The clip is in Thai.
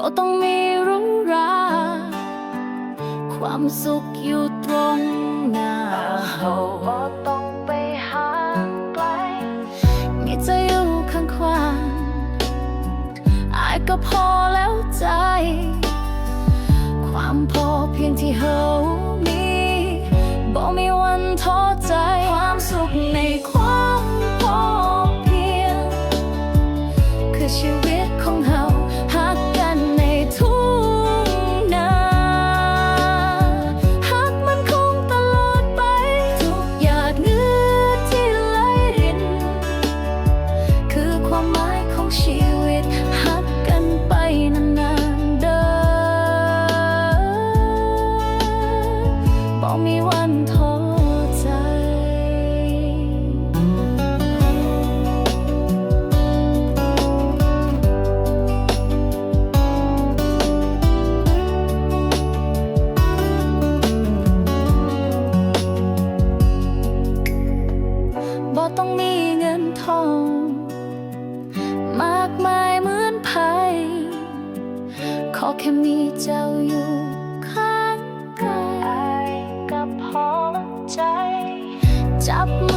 บ่ต้องมีรุงราความสุขอยู่ตรงหน้าบ่ต้องไปหาไกลมีจะออยู่ข้างขวางอายก็พอแล้วใจ ความพอเพียงที่เฮา กมีวันท้อใจ บ่ต้องมีเงินทอง มากมายเหมือนภัยขอแค่มีเจ้าอยู่ ข้างกายกับพอใจ จับมื